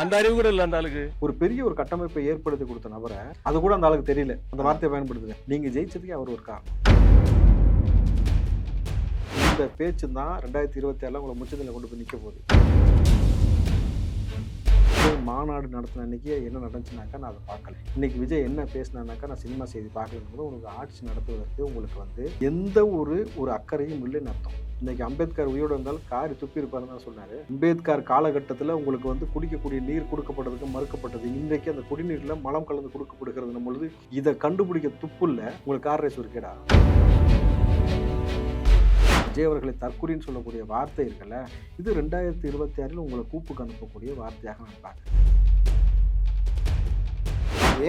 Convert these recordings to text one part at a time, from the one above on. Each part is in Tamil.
அந்த அறிவு கூட இல்லை அந்த ஆளுக்கு. ஒரு பெரிய ஒரு கட்டமைப்பை ஏற்படுத்தி கொடுத்த நபரை அது கூட அந்த ஆளுக்கு தெரியல. அந்த வார்த்தையை பயன்படுத்துது நீங்க ஜெயிச்சதுக்கே அவர் ஒரு காரணம். இந்த பேச்சு தான் ரெண்டாயிரத்தி இருபத்தி ஏழுல உங்களை முச்சத்தில் கொண்டு போய் நிற்க போகுது. விஜய் மாநாடு நடத்தின அன்றைக்கி என்ன நடந்துச்சுனாக்கா நான் அதை பார்க்கல. இன்னைக்கு விஜய் என்ன பேசினானாக்கா நான் சினிமா செய்தி பார்க்கலன்னு கூட உங்களுக்கு ஆட்சி நடத்துவதற்கு உங்களுக்கு வந்து எந்த ஒரு ஒரு அக்கறையும் இல்லைன்னு அர்த்தம். இன்னைக்கு அம்பேத்கர் உயிரோடு இருந்தால் காரி துப்பி இருப்பாருன்னு தான் சொன்னார். அம்பேத்கர் காலகட்டத்தில் உங்களுக்கு வந்து குடிக்கக்கூடிய நீர் கொடுக்கப்பட்டதுக்கு மறுக்கப்பட்டது. இன்றைக்கு அந்த குடிநீரில் மலம் கலந்து கொடுக்கப்படுகிறது. பொழுது இதை கண்டுபிடிக்க துப்புல்ல உங்களுக்கு கார் ரேஸ் ஒரு கேடா? விஜய் அவர்களை தற்கொலைன்னு சொல்லக்கூடிய வார்த்தை இருக்குல்ல இது ரெண்டாயிரத்தி இருபத்தி ஆறில் உங்களை கூப்புக்கு அனுப்பக்கூடிய வார்த்தையாக நான் பார்க்குறேன்.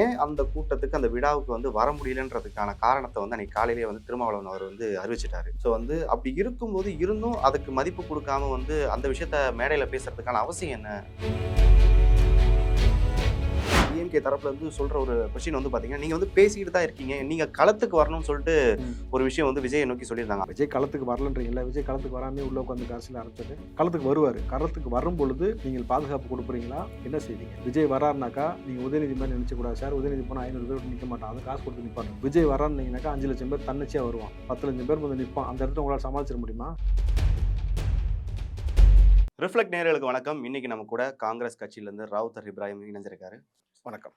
ஏன் அந்த கூட்டத்துக்கு அந்த விழாவுக்கு வந்து வர முடியலன்றதுக்கான காரணத்தை வந்து அன்னைக்கு காலையிலேயே வந்து திருமாவளவன் அவர் வந்து அறிவிச்சிட்டாரு. ஸோ வந்து அப்படி இருக்கும்போது இருந்தும் அதுக்கு மதிப்பு கொடுக்காம வந்து அந்த விஷயத்த மேடையில் பேசுறதுக்கான அவசியம் என்ன? தரப்புல இருந்து சொல்ற ஒரு கொஸ்டின் வந்து பாத்தீங்கன்னா நீங்க வந்து பேசிக்கிட்டு தான் இருக்கீங்க. நீங்க களத்துக்கு வரணும்னு சொல்லிட்டு. ஒரு விஷயம் வந்து விஜயை நோக்கி சொல்லியிருந்தாங்க. விஜய் களத்துக்கு வரலன்றீங்களா விஜய் களத்துக்கு வராமே உள்ள உட்காந்து அரசியல் ஆரம்பிச்சது களத்துக்கு வருவார். களத்துக்கு வரும் பொழுது நீங்கள் பாதுகாப்பு கொடுக்குறீங்களா என்ன செய்வீங்க? விஜய் வராருனாக்கா நீங்கள் உதயநிதி மாதிரி நினைச்ச கூடாது சார். உதயநிதி போனால் ஐநூறு பேர் நிற்க மாட்டான். அது காசு கொடுத்து நிற்பாங்க விஜய் வராருனீங்கனாக்கா அஞ்சு லட்சம் பேர் தன்னிச்சையாக வருவான். பத்து லட்சம் பேர் வந்து நிற்பான் அந்த இடத்துல உங்களால் சமாளிச்சிட முடியுமா? ரிஃப்ளெக்ட் நேயர்களுக்கு வணக்கம். இன்னைக்கு நம்ம கூட காங்கிரஸ் கட்சியிலேருந்து ராவுத்தர் இப்ராஹிம் இணைஞ்சிருக்காரு. வணக்கம்.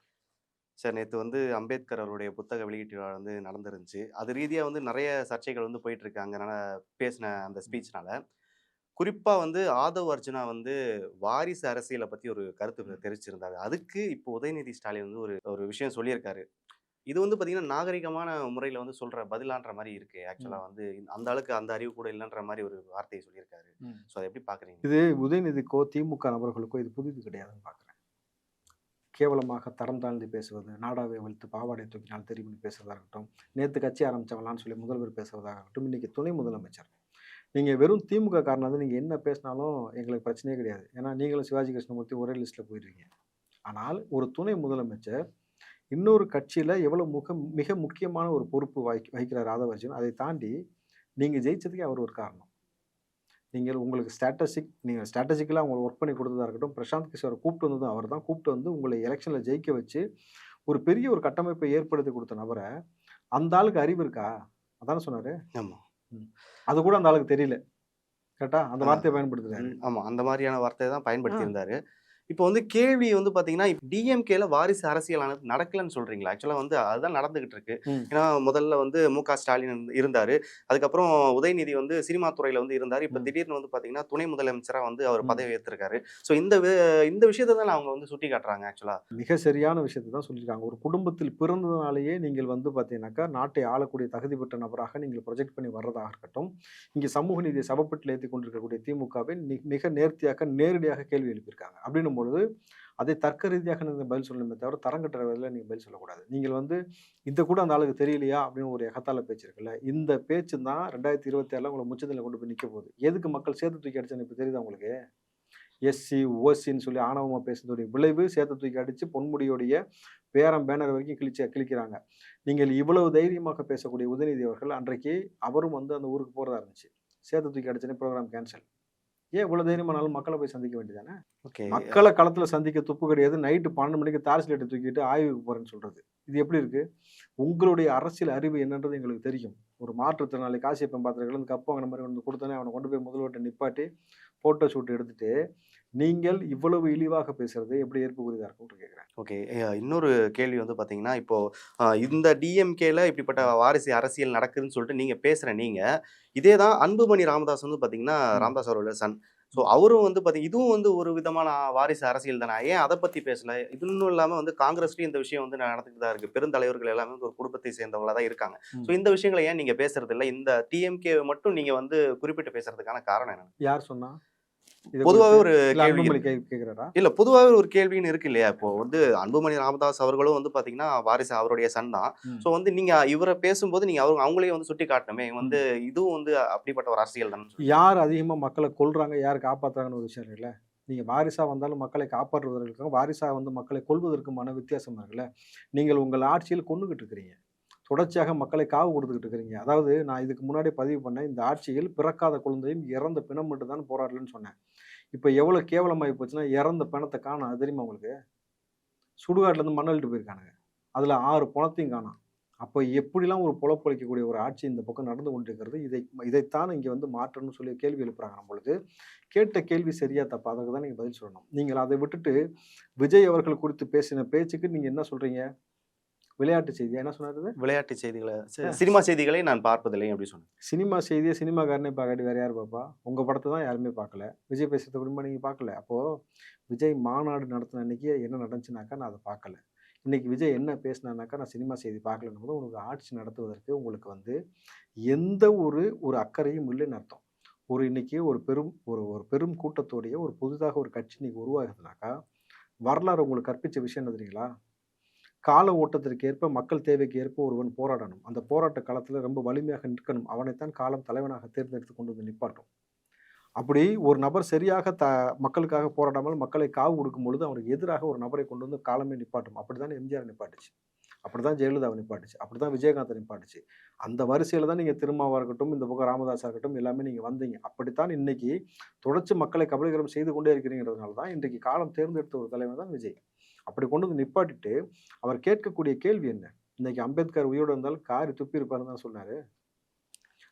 சார் நேற்று வந்து அம்பேத்கர் அவருடைய புத்தக வெளியீட்டு விழா வந்து நடந்துருந்துச்சு. அது ரீதியாக வந்து நிறைய சர்ச்சைகள் வந்து போயிட்டு இருக்கு பேசின அந்த ஸ்பீச்னால. குறிப்பாக வந்து ஆதவ் அர்ஜுனா வந்து வாரிசு அரசியலை பற்றி ஒரு கருத்து தெரிவிச்சிருந்தாரு. அதுக்கு இப்போ உதயநிதி ஸ்டாலின் வந்து ஒரு ஒரு விஷயம் சொல்லியிருக்காரு. இது வந்து பார்த்தீங்கன்னா நாகரிகமான முறையில் வந்து சொல்கிற பதிலான்ற மாதிரி இருக்கு. ஆக்சுவலாக வந்து அந்த அளவுக்கு அந்த அறிவு கூட இல்லைன்ற மாதிரி ஒரு வார்த்தையை சொல்லியிருக்காரு. ஸோ அதை எப்படி பார்க்குறீங்க இது உதயநிதிக்கோ திமுக நபர்களுக்கோ இது புதிது கிடையாதுன்னு பார்க்குறேன் கேவலமாக தரம் தாழ்ந்து பேசுவது நாடாவை வலித்து பாவாடை தூக்கினால் தெரியும்னு பேசுவதாக இருக்கட்டும் நேற்று கட்சி ஆரம்பித்தவங்களான்னு சொல்லி முதல்வர் பேசுவதாக இருக்கட்டும் இன்றைக்கி துணை முதலமைச்சர். நீங்கள் வெறும் திமுக காரணம் வந்து நீங்கள் என்ன பேசினாலும் எங்களுக்கு பிரச்சனையே கிடையாது. ஏன்னா நீங்களும் சிவாஜி கிருஷ்ணமூர்த்தி ஒரே லிஸ்ட்டில் போயிடுவீங்க ஆனால் ஒரு துணை முதலமைச்சர் இன்னொரு கட்சியில் எவ்வளோ முக மிக முக்கியமான ஒரு பொறுப்பு வகி வகிக்கிறார் ராதவர்ஜன் அதை தாண்டி நீங்கள் ஜெயிச்சதுக்கே அவர் ஒரு காரணம். நீங்கள் உங்களுக்கு ஸ்ட்ராட்டஜிக் நீங்கள் ஸ்ட்ராட்டஜிக்கலாக உங்களுக்கு ஒர்க் பண்ணி கொடுத்ததா இருக்கட்டும் பிரசாந்த் கிஷோரை கூப்பிட்டு வந்ததும் அவர் தான் கூப்பிட்டு வந்து உங்களை எலெக்ஷனில் ஜெயிக்க வச்சு ஒரு பெரிய ஒரு கட்டமைப்பை ஏற்படுத்தி கொடுத்த நபரை அந்த ஆளுக்கு அறிவு இருக்கா? அதானே சொன்னார். ஆமாம் அது கூட அந்த ஆளுக்கு தெரியல. கரெக்டா? அந்த. வார்த்தையை பயன்படுத்துறாரு. ம், ஆமா. அந்த மாதிரியான வார்த்தையை தான் பயன்படுத்தி இருந்தாரு இப்போ வந்து கேள்வி வந்து பாத்தீங்கன்னா டிஎம்கேல வாரிசு அரசியலானது நடக்கலன்னு சொல்றீங்களா? ஆக்சுவலா வந்து அதுதான் நடந்துகிட்டு இருக்கு. ஏன்னா முதல்ல வந்து மு க ஸ்டாலின் இருந்து- இருந்தாரு. அதுக்கப்புறம் உதயநிதி வந்து சினிமா துறையில வந்து இருந்தாரு. இப்ப. திடீர்னு வந்து பாத்தீங்கன்னா துணை முதலமைச்சரா வந்து அவர். பதவி ஏற்றிருக்காரு ஸோ இந்த இந்த விஷயத்தை தான் அவங்க வந்து சுட்டி காட்டுறாங்க ஆக்சுவலா? மிக சரியான விஷயத்தை தான் சொல்லியிருக்காங்க. ஒரு குடும்பத்தில் பிறந்ததுனாலேயே நீங்கள் வந்து பார்த்தீங்கன்னாக்கா நாட்டை ஆளக்கூடிய தகுதி பெற்ற நபராக நீங்கள் ப்ரொஜெக்ட் பண்ணி வர்றதாக இருக்கட்டும். இங்கே சமூக நீதியை சபப்பட்டில் ஏற்றி கொண்டிருக்கக்கூடிய திமுகவை மிக நேர்த்தியாக நேரடியாக கேள்வி எழுப்பியிருக்காங்க. கேட்கும் பொழுது அதை தர்க்க ரீதியாக நீங்கள் பதில் சொல்லணுமே தவிர தரங்கட்டுற வகையில் நீங்கள் பதில் சொல்லக்கூடாது. நீங்கள் வந்து இந்த கூட அந்த ஆளுக்கு தெரியலையா? அப்படின்னு ஒரு எகத்தால பேச்சு இருக்குல்ல. இந்த பேச்சு தான் ரெண்டாயிரத்தி இருபத்தி ஏழில் உங்களை முச்சத்தில் கொண்டு போய் நிற்க போகுது. எதுக்கு மக்கள் சேர்த்து தூக்கி அடிச்சேன்னு இப்போ தெரியுதா உங்களுக்கு? எஸ்சி ஓசின்னு சொல்லி ஆணவமாக பேசுனதுடைய விளைவு சேர்த்து தூக்கி அடித்து பொன்முடியோடைய பேரம் பேனர் வரைக்கும் கிழிச்ச கிழிக்கிறாங்க. நீங்கள் இவ்வளவு தைரியமாக பேசக்கூடிய உதயநிதி அவர்கள் அன்றைக்கு அவரும் வந்து அந்த ஊருக்கு போகிறதா இருந்துச்சு. சேர்த்து தூக்கி அடிச்சனே ப்ரோக்ராம் கேன்சல் ஏன் இவ்வளவு தைரியமானாலும் மக்களை போய் சந்திக்க வேண்டியதானே ஓகே. மக்களை களத்துல சந்திக்க துப்பு கிடையாது. நைட்டு பன்னெண்டு மணிக்கு தார் ஸ்லேட்டை தூக்கிட்டு ஆய்வுக்கு போறேன்னு சொல்றது. இது எப்படி இருக்கு? உங்களுடைய அரசியல் அறிவு என்னன்றது எங்களுக்கு தெரியும். ஒரு மாற்றுத்திறனாளி காசியப்பன் பாத்திரங்கள் கப்பு வாங்கின மாதிரி வந்து கொடுத்தோன்னே அவனை கொண்டு போய் முதல்வர்கிட்ட நிப்பாட்டி போட்டோ ஷூட் எடுத்துட்டு நீங்கள் இவ்வளவு இழிவாக பேசுறது எப்படி ஏற்புக்குரியதா இருக்கும்னு கேட்குறேன். ஓகே. இன்னொரு கேள்வி வந்து பாத்தீங்கன்னா இப்போ இந்த டிஎம்கேல இப்படிப்பட்ட வாரிசு அரசியல் நடக்குதுன்னு சொல்லிட்டு நீங்க பேசுற நீங்க இதே தான் அன்புமணி ராமதாஸ் வந்து பாத்தீங்கன்னா ம். ராமதாஸ் அவரோட சன் ஸோ அவரும் வந்து பாத்தீங்க இதுவும் வந்து ஒரு விதமான வாரிசு அரசியல் தானே ஏன் அதை பத்தி பேசல? இது இன்னும் இல்லாம வந்து காங்கிரஸ்லயும் இந்த விஷயம் வந்து நடந்துட்டு தான் இருக்கு. பெருந்தலைவர்கள் எல்லாமே ஒரு குடும்பத்தை சேர்ந்தவங்களா தான் இருக்காங்க. ஸோ இந்த விஷயங்களை ஏன் நீங்க பேசுறது இல்ல? இந்த டிஎம்கே மட்டும் நீங்க வந்து குறிப்பிட்டு பேசுறதுக்கான காரணம் என்ன யார் சொன்னா? இதை பொதுவாகவே ஒரு கேள்வி இல்ல பொதுவாகவே ஒரு கேள்வின்னு இருக்கு இல்லையா? இப்போ வந்து அன்புமணி ராமதாஸ் அவர்களும் வந்து பாத்தீங்கன்னா வாரிசு அவருடைய சன் தான். ஸோ வந்து நீங்க இவரை பேசும்போது நீங்க அவங்க அவங்களையும் வந்து சுட்டி காட்டணுமே? வந்து இதுவும் வந்து அப்படிப்பட்ட ஒரு அரசியல் தானே யார் அதிகமா மக்களை கொல்றாங்க யார் காப்பாத்துறாங்கன்னு ஒரு விஷயம் இருக்குல்ல? நீங்க வாரிசா வந்தாலும் மக்களை காப்பாற்றுவதற்கும் வாரிசா வந்து மக்களை கொல்வதற்குமான வித்தியாசம் இருக்குல்ல? நீங்கள் உங்கள் ஆட்சியில் கொண்டுகிட்டு இருக்கிறீங்க. தொடர்ச்சியாக மக்களை காவு கொடுத்துக்கிட்டு இருக்கிறீங்க. அதாவது நான் இதுக்கு முன்னாடி பதிவு பண்ணேன் இந்த ஆட்சியில் பிறக்காத குழந்தையும் இறந்த பிணம் மட்டும் தான் போராடலன்னு சொன்னேன். இப்போ எவ்வளோ கேவலமாகி போச்சுன்னா இறந்த பணத்தை காணோம். அது தெரியுமா உங்களுக்கு? சுடுகாட்டிலேருந்து மண்ணல்ட்டு போயிருக்கானுங்க. அதில் ஆறு பணத்தையும் காணும். அப்போ எப்படிலாம் ஒரு பொழப்பளிக்கக்கூடிய ஒரு ஆட்சி இந்த பக்கம் நடந்து கொண்டிருக்கிறது? இதை இதைத்தான் இங்கே வந்து மாற்றணும்னு சொல்லி கேள்வி எழுப்புறாங்க நம்மளுக்கு கேட்ட கேள்வி சரியா தப்பா? அதுக்கு தான் நீங்கள் பதில் சொல்லணும். நீங்கள் அதை விட்டுட்டு விஜய் அவர்கள் குறித்து பேசின பேச்சுக்கு நீங்கள் என்ன சொல்கிறீங்க விளையாட்டு செய்தி. என்ன சொன்னாரு விளையாட்டு செய்திகளை சினிமா செய்திகளை நான் பார்ப்பதில்லை அப்படி சொன்னேன் சினிமா செய்தியை சினிமாக்காரனே பார்க்காட்டி வேற யார் பார்ப்பா? உங்கள் படத்தை தான் யாருமே பார்க்கல. விஜய் பேசுறத குடும்பம் நீங்கள் பார்க்கல. அப்போது விஜய் மாநாடு நடத்தின அன்னைக்கு என்ன நடந்துச்சுனாக்கா நான் அதை பார்க்கல. இன்னைக்கு விஜய் என்ன பேசினானாக்கா நான் சினிமா செய்தி பார்க்கலன்னு போது உங்களுக்கு ஆட்சி நடத்துவதற்கு உங்களுக்கு வந்து எந்த ஒரு ஒரு அக்கறையும் இல்லைன்னு அர்த்தம். ஒரு இன்னைக்கு ஒரு பெரும் ஒரு ஒரு பெரும் கூட்டத்தோடைய ஒரு புதிதாக ஒரு கட்சி இன்னைக்கு உருவாகுதுனாக்கா வரலாறு உங்களுக்கு கற்பிச்ச விஷயம் என்ன தெரியுங்களா? கால ஓட்டத்திற்கு ஏற்ப மக்கள் தேவைக்கு ஏற்ப ஒருவன் போராடணும். அந்த போராட்ட காலத்தில் ரொம்ப வலிமையாக நிற்கணும். அவனைத்தான் காலம் தலைவனாக தேர்ந்தெடுத்து கொண்டு வந்து நிப்பாட்டும். அப்படி ஒரு நபர் சரியாக த மக்களுக்காக போராடாமல் மக்களை காவு கொடுக்கும் பொழுது அவனுக்கு எதிராக ஒரு நபரை கொண்டு வந்து காலமே நிப்பாட்டும். அப்படிதான் எம்ஜிஆர் நிப்பாட்டுச்சு. அப்படிதான் ஜெயலலிதாவை நிப்பாட்டுச்சு. அப்படிதான் விஜயகாந்த் நிப்பாட்டுச்சு. அந்த வரிசையில் தான் நீங்கள் திருமாவாக இருக்கட்டும் இந்த பக்கம் ராமதாஸாக இருக்கட்டும் எல்லாமே நீங்கள் வந்தீங்க. அப்படித்தான் இன்னைக்கு தொடர்ச்சி மக்களை கபலீகரம் செய்து கொண்டே இருக்கிறீங்கிறதுனால தான் இன்றைக்கு காலம் தேர்ந்தெடுத்த ஒரு தலைவர் தான் விஜய். அப்படி கொண்டு வந்து நிப்பாட்டிட்டு அவர் கேட்கக்கூடிய கேள்வி என்ன? இன்னைக்கு அம்பேத்கர் உயிரோடு இருந்தால் காரி துப்பி இருப்பாருன்னு தான் சொன்னார்.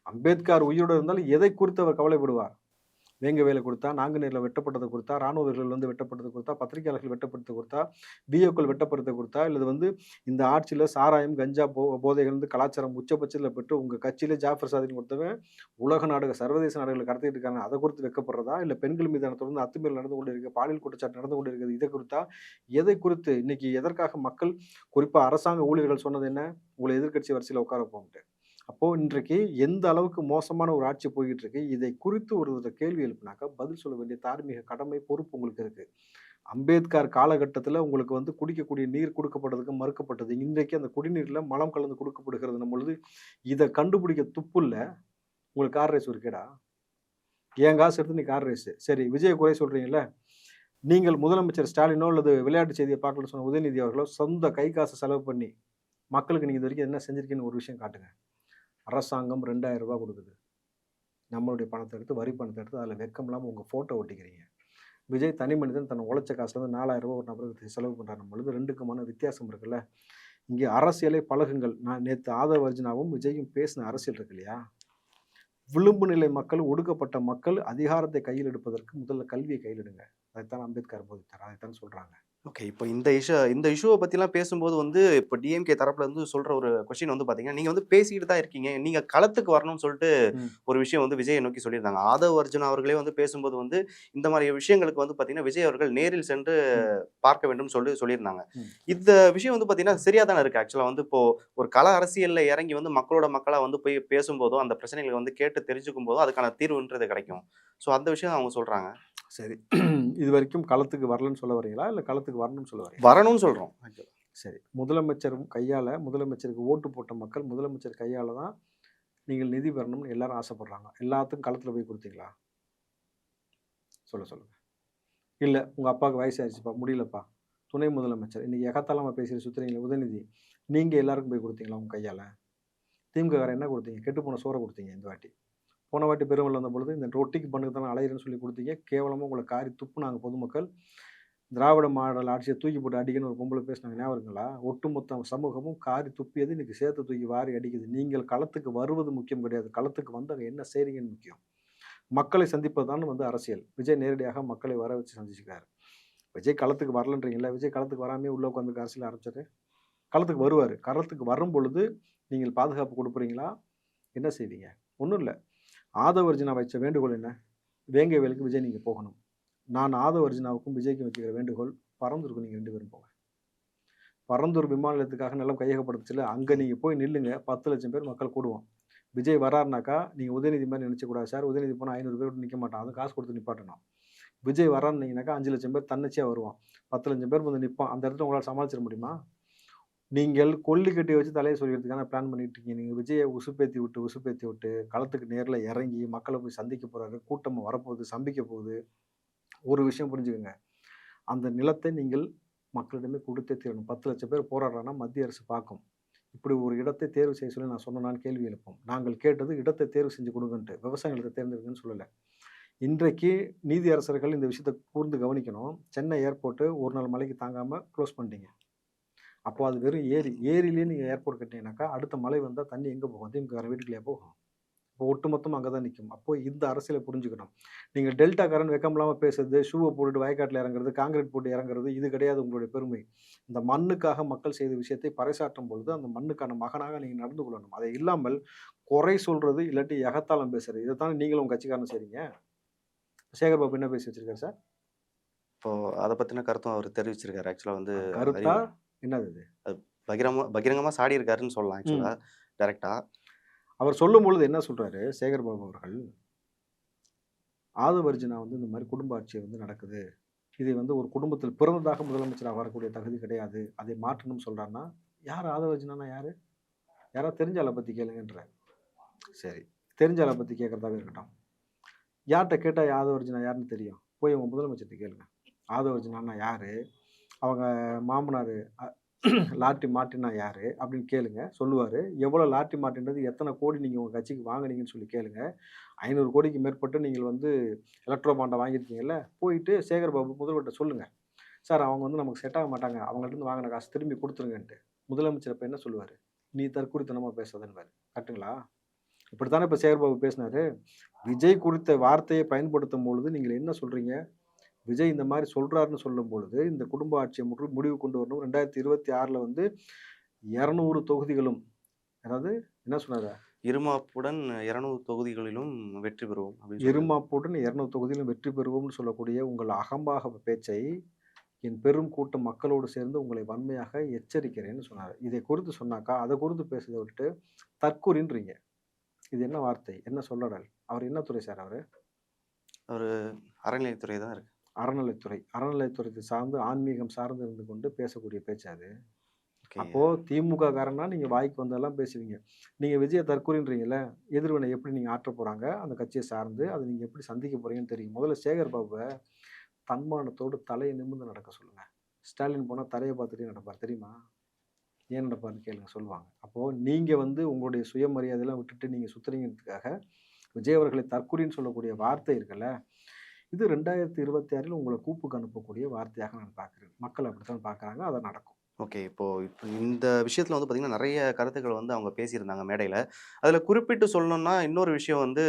அம்பேத்கர் உயிரோடு இருந்தால் எதை குறித்து அவர் கவலைப்படுவார்? வேங்க வேலை கொடுத்தா நாங்குநேரில் வெட்டப்பட்டதை கொடுத்தா ராணுவ வீரர்கள் வந்து வெட்டப்பட்டது கொடுத்தா பத்திரிகையாளர்கள் வெட்டப்படுத்த கொடுத்தா பிஓக்கள் வெட்டப்படுத்த கொடுத்தா இல்லை வந்து இந்த ஆட்சியில் சாராயம் கஞ்சா போ போதைகள் வந்து கலாச்சாரம் உச்சபட்சத்தில் பெற்று உங்கள் கட்சியில் ஜாஃபர் சாதின்னு கொடுத்தவன் உலக நாடுகள் சர்வதேச நாடுகளை கடத்திட்டு இருக்காங்க அதை குறித்து வைக்கப்படுறதா? இல்லை பெண்கள் மீதான தொடர்ந்து அத்துமீறல் நடந்து கொண்டு இருக்கு பாலியல் குற்றச்சாட்டு நடந்து கொண்டு இருக்குது இதை குறித்தா எதை குறித்து? இன்னைக்கு எதற்காக மக்கள் குறிப்பாக அரசாங்க ஊழியர்கள் சொன்னது என்ன? உங்களை எதிர்க்கட்சி வரிசையில் உட்கார போகும்ட்டு அப்போ இன்றைக்கு எந்த அளவுக்கு மோசமான ஒரு ஆட்சி போய்கிட்டு இருக்கு இதை குறித்து ஒரு கேள்வி எழுப்பினாக்கா பதில் சொல்ல வேண்டிய தார்மீக கடமை பொறுப்பு உங்களுக்கு இருக்கு. அம்பேத்கர் காலகட்டத்தில் உங்களுக்கு வந்து குடிக்கக்கூடிய நீர் கொடுக்கப்பட்டதுக்கு மறுக்கப்பட்டது. இன்றைக்கு அந்த குடிநீரில் மலம் கலந்து கொடுக்கப்படுகிறது பொழுது இதை கண்டுபிடிக்க துப்புல்ல உங்களுக்கு கார் ரேஸ் ஒரு கேடா என் காசு எடுத்து நீ கார் ரேஸு சரி விஜய குறை சொல்றீங்கல்ல? நீங்கள் முதலமைச்சர் ஸ்டாலினோ அல்லது விளையாட்டு செய்தியை பார்க்கல சொன்ன உதயநிதி அவர்களோ சொந்த கை காசு செலவு பண்ணி மக்களுக்கு நீங்கள் இது வரைக்கும் என்ன செஞ்சிருக்கீங்கன்னு ஒரு விஷயம் காட்டுங்க. அரசாங்கம் ரெண்டாயிரம் ரூபா கொடுக்குது. நம்மளுடைய பணத்தை எடுத்து வரி பணத்தை எடுத்து அதில் வெக்கம் இல்லாமல் உங்கள் ஃபோட்டோ ஒட்டிக்கிறீங்க. விஜய் தனி மனிதன் தன் உழைச்ச காசுலேருந்து வந்து நாலாயிரம் ரூபா ஒரு நபருக்கு செலவு பண்ணுறாரு பொழுது ரெண்டுக்குமான வித்தியாசம் இருக்குல்ல. இங்கே அரசியலை பழகுங்கள் நான் நேற்று ஆதவ அர்ஜுனாவும் விஜயும் பேசின அரசியல் இருக்கு இல்லையா? விளிம்பு நிலை மக்கள் ஒடுக்கப்பட்ட மக்கள் அதிகாரத்தை கையில் எடுப்பதற்கு முதல்ல கல்வியை கையில் எடுங்க அதைத்தான் அம்பேத்கர் போதித்தார். அதைத்தான் சொல்கிறாங்க ஓகே இப்போ இந்த இஷ்யூ இந்த இஷ்யூவை பற்றிலாம் பேசும்போது வந்து இப்போ டிஎம்கே தரப்புல இருந்து சொல்கிற ஒரு கொஸ்டின் வந்து பார்த்தீங்கன்னா நீங்கள் வந்து பேசிக்கிட்டு தான் இருக்கீங்க. நீங்கள் களத்துக்கு வரணும்னு சொல்லிட்டு. ஒரு விஷயம் வந்து விஜயை நோக்கி சொல்லியிருந்தாங்க. ஆதவ் அர்ஜுன் அவர்களே வந்து பேசும்போது வந்து இந்த மாதிரி விஷயங்களுக்கு வந்து பார்த்தீங்கன்னா விஜய் அவர்கள் நேரில் சென்று பார்க்க வேண்டும் சொல்லி சொல்லியிருந்தாங்க. இந்த விஷயம் வந்து பார்த்தீங்கன்னா சரியாக தானே இருக்குது ஆக்சுவலாக வந்து இப்போ ஒரு கள அரசியலில் இறங்கி வந்து மக்களோட மக்களாக வந்து போய் பேசும்போதோ அந்த பிரச்சனைகளை வந்து கேட்டு தெரிஞ்சுக்கும் போதோ அதுக்கான தீர்வுன்றது கிடைக்கும். ஸோ அந்த விஷயம் அவங்க சொல்கிறாங்க சரி. இது வரைக்கும் களத்துக்கு வரலன்னு சொல்ல வரீங்களா? இல்லை களத்துக்கு வரணும்னு சொல்ல வரீங்களா? வரணும்னு சொல்கிறோம் சரி. முதலமைச்சரும் கையால் முதலமைச்சருக்கு ஓட்டு போட்ட மக்கள் முதலமைச்சர் கையால் தான் நீங்கள் நிதி பெறணும்னு எல்லாரும் ஆசைப்படுறாங்க. எல்லாத்துக்கும் களத்தில் போய் கொடுத்தீங்களா? சொல்ல சொல்லுங்க. இல்லை உங்கள் அப்பாவுக்கு வயசாயிருச்சுப்பா முடியலப்பா. துணை முதலமைச்சர். இன்னைக்கு எகத்தாலமாக பேசுகிற சுத்துறீங்களா உதயநிதி. நீங்கள் எல்லாருக்கும் போய் கொடுத்தீங்களா உங்கள் கையால்? திமுககாரன் என்ன கொடுத்தீங்க? கெட்டு போன சோறை கொடுத்தீங்க இந்த வாட்டி. போன வாட்டி பெருமல் வந்த பொழுது இந்த ரொட்டிக்கு பண்ணுக்கு தானே அலையிறேன்னு சொல்லி கொடுத்தீங்க. கேவலமாக உங்களை காரி துப்புனாங்க பொதுமக்கள். திராவிட மாடல் ஆட்சியை தூக்கி போட்டு அடிக்கணும்னு ஒரு பொம்பளை பேசினாங்க. ஞாபகம் இருக்குங்களா? ஒட்டுமொத்த சமூகமும் காரி துப்பியது இன்றைக்கி சேர்த்து தூக்கி வாரி அடிக்குது. நீங்கள் களத்துக்கு வருவது முக்கியம் கிடையாது. களத்துக்கு வந்து அங்கே என்ன செய்கிறீங்கன்னு முக்கியம். மக்களை சந்திப்பது தான் வந்து அரசியல். விஜய் நேரடியாக மக்களை வர வச்சு சந்திச்சுக்கிறார். விஜய் களத்துக்கு வரலன்றீங்களா விஜய் களத்துக்கு வராமே உள்ளே உட்காந்து அரசியல் ஆரம்பிச்சாரு. களத்துக்கு வருவார். களத்துக்கு வரும் பொழுது நீங்கள் பாதுகாப்பு கொடுக்குறீங்களா என்ன செய்வீங்க? ஒன்றும் இல்லை. ஆதவர்ஜினா வச்ச வேண்டுகோள் என்ன? வேங்கை வேலுக்கு விஜய் நீங்கள் போகணும். நான் ஆதவர்ஜினாவுக்கும் விஜய்க்கும் வைக்கிற வேண்டுகோள் பரந்தூருக்கு நீங்கள் ரெண்டு பேரும் போங்க. பரந்தூர் விமான நிலையத்துக்காக நிலம் கையகப்படுத்துச்சுல அங்கே நீங்கள் போய் நில்லுங்க. பத்து லட்சம் பேர் மக்கள் கூடுவோம். விஜய் வராருனாக்கா நீங்கள் உதயநிதி மாதிரி நினச்சக்கூடாது சார். உதயநிதி போனால் ஐநூறு பேர் நிற்க மாட்டான். அதுவும் காசு கொடுத்து நிப்பாட்டணும் விஜய் வராருனீங்கனாக்கா அஞ்சு லட்சம் பேர் தன்னிச்சையாக வருவான். பத்து லட்சம் பேர் வந்து நிற்பான் அந்த இடத்துல உங்களால் சமாளிச்சிட முடியுமா? நீங்கள் கொல்லி கட்டி வச்சு தலையை சொல்லிக்கிறதுக்கான பிளான் பண்ணிட்டு இருக்கீங்க. நீங்கள் விஜயை உசுப்பேத்தி விட்டு உசுப்பேத்தி விட்டு களத்துக்கு நேரில் இறங்கி மக்களை போய் சந்திக்க போகிறாரு கூட்டம் வரப்போகுது சம்பிக்க போகுது. ஒரு விஷயம் புரிஞ்சுக்கோங்க. அந்த நிலத்தை நீங்கள் மக்களிடமே கொடுத்தே தீரணும். பத்து லட்சம் பேர் போராடுறாங்கன்னா மத்திய அரசு பார்க்கும். இப்படி ஒரு இடத்தை தேர்வு செய்ய சொல்லி நான் சொன்னேன்னு கேள்வி எழுப்போம். நாங்கள் கேட்டது இடத்தை தேர்வு செஞ்சு கொடுங்கன்ட்டு. விவசாய நிலத்தை சொல்லலை. இன்றைக்கு நீதி அரசர்கள் இந்த விஷயத்தை கூர்ந்து கவனிக்கணும். சென்னை ஏர்போர்ட்டு ஒரு நாள் மலைக்கு தாங்காமல் க்ளோஸ் பண்ணிட்டீங்க. அப்போ அது வெறும் ஏரி ஏரியிலேயே நீங்கள் ஏர்போர்ட் கட்டினீங்கன்னாக்கா அடுத்த மழை வந்தால் தண்ணி எங்கே போகும்? திமுக வீட்டுக்குள்ளேயே போகும். இப்போ ஒட்டுமொத்தமாக அங்கே தான் நிற்கும் அப்போ இந்த அரசியலை புரிஞ்சுக்கணும். நீங்கள் டெல்டாக்காரன் வெக்கம் இல்லாமல் பேசுறது ஷூவை போட்டுட்டு வயக்காட்டில் இறங்குறது காங்கிரீட் போட்டு இறங்குறது இது கிடையாது உங்களுடைய பெருமை. இந்த மண்ணுக்காக மக்கள் செய்த விஷயத்தை பறைசாற்றும் பொழுது அந்த மண்ணுக்கான மகனாக நீங்கள் நடந்து கொள்ளணும். அதை இல்லாமல் குறை சொல்றது இல்லாட்டி எகத்தாளம் பேசுறது இதை தானே நீங்களும் உங்கள் கட்சிக்காரன் செய்றீங்க? சேகர் பாபு என்ன பேசி வச்சிருக்காரு சார்? இப்போ அதை பத்தின கருத்தும் அவர் தெரிவிச்சிருக்காரு. ஆக்சுவலா வந்து கருத்தா? என்னது இது? பகிரமா பகிரங்கமா சாடி இருக்காருன்னு சொல்லலாம் ஆக்சுவலா டைரக்டா அவர் சொல்லும் பொழுது என்ன சொல்றாரு? சேகர் பாபு அவர்கள் ஆதவர்ஜினா வந்து இந்த மாதிரி குடும்ப ஆட்சி வந்து நடக்குது. இது வந்து ஒரு குடும்பத்தில் பிறந்ததாக முதலமைச்சராக வரக்கூடிய தகுதி கிடையாது. அதை மாற்றணும்னு சொல்றாருன்னா யார் ஆதவர்ஜினா யாரு? யாரா தெரிஞ்ச ஆளை பத்தி கேளுங்கன்ற சரி தெரிஞ்ச ஆளை பத்தி கேட்கறதாவே இருக்கட்டும். யார்கிட்ட கேட்டா ஆதவர்ஜினா யாருன்னு தெரியும்? போய் உங்க முதலமைச்சர்கிட்ட கேளுங்க. ஆதவர்ஜினா யாரு? அவங்க மாமனார் லாட்டி மாட்டினா யாரு அப்படின்னு கேளுங்க. சொல்லுவார் எவ்வளோ லாட்டி மாட்டின்றது எத்தனை கோடி நீங்கள் உங்கள் கட்சிக்கு வாங்குனீங்கன்னு சொல்லி கேளுங்க. ஐநூறு கோடிக்கு மேற்பட்டு நீங்கள் வந்து எலக்ட்ரோ பாண்டை வாங்கியிருக்கீங்கல்ல போயிட்டு சேகர் பாபு முதல்வர்கிட்ட சொல்லுங்கள் சார் அவங்க வந்து நமக்கு செட் ஆக மாட்டாங்க. அவங்கள்ட்ட வாங்கின காசு திரும்பி கொடுத்துருங்கன்ட்டு. முதலமைச்சர் இப்போ என்ன சொல்லுவார்? நீ தற்குறித்தனமாக பேசாதன்பாரு கரெக்டுங்களா இப்படித்தானே இப்போ சேகர் பாபு பேசினாரு. விஜய் குறித்த வார்த்தையை பயன்படுத்தும் பொழுது நீங்கள் என்ன சொல்கிறீங்க விஜய் இந்த மாதிரி சொல்றாருன்னு சொல்லும் பொழுது இந்த குடும்ப ஆட்சியை முற்று முடிவு கொண்டு வரணும். ரெண்டாயிரத்தி இருபத்தி ஆறில் வந்து இரநூறு தொகுதிகளும் அதாவது என்ன சொன்னாரு? இருமாப்புடன் இருநூறு தொகுதிகளிலும் வெற்றி பெறுவோம் இருமாப்புடன் இரநூறு தொகுதியிலும் வெற்றி பெறுவோம்னு சொல்லக்கூடிய உங்கள் அகம்பாக பேச்சை என் பெரும் கூட்டம் மக்களோடு சேர்ந்து உங்களை வன்மையாக எச்சரிக்கிறேன்னு சொன்னார். இதை குறித்து சொன்னாக்கா அதை குறித்து பேசுறதை விட்டுட்டு தற்கூறின்றீங்க. இது என்ன வார்த்தை? என்ன சொல்லடல்? அவர் என்ன துறை சார் அவர்? அறநிலையத்துறை தான் இருக்கு அறநிலைத்துறை அறநிலைத்துறை சார்ந்து ஆன்மீகம் சார்ந்து இருந்து கொண்டு பேசக்கூடிய பேச்சு அது. அப்போ திமுக காரனா நீங்க வாய்க்கு வந்தெல்லாம் பேசுவீங்க. நீங்க விஜய தற்கூறின்றீங்கல்ல எதிர்வினை எப்படி நீங்க ஆற்ற போறாங்க அந்த கட்சியை சார்ந்து அதை நீங்க எப்படி சந்திக்க போறீங்கன்னு தெரியும். முதல்ல சேகர் பாபுவை தன்மானத்தோடு தலையை நிமிர்ந்து நடக்க சொல்லுங்க. ஸ்டாலின் போனா தலையை பார்த்துட்டே நடப்பார் தெரியுமா? ஏன் நடப்பார்னு கேளுங்க சொல்லுவாங்க. அப்போ நீங்க வந்து உங்களுடைய சுயமரியாதையெல்லாம் விட்டுட்டு நீங்க சுத்துறீங்கிறதுக்காக விஜய் அவர்களை தற்கூறின்னு சொல்லக்கூடிய வார்த்தை இருக்குல்ல இது ரெண்டாயிரத்தி இருபத்தி ஆறில் உங்களை கூப்புக்கு அனுப்பக்கூடிய வார்த்தையாக நான் பார்க்குறேன். மக்கள் அப்படித்தான் பார்க்குறாங்க அதை நடக்கும். ஓகே இப்போ இப்போ இந்த விஷயத்தில் வந்து பார்த்திங்கன்னா நிறைய கருத்துக்கள் வந்து அவங்க பேசியிருந்தாங்க மேடையில். அதில் குறிப்பிட்டு சொல்லணும்னா இன்னொரு விஷயம் வந்து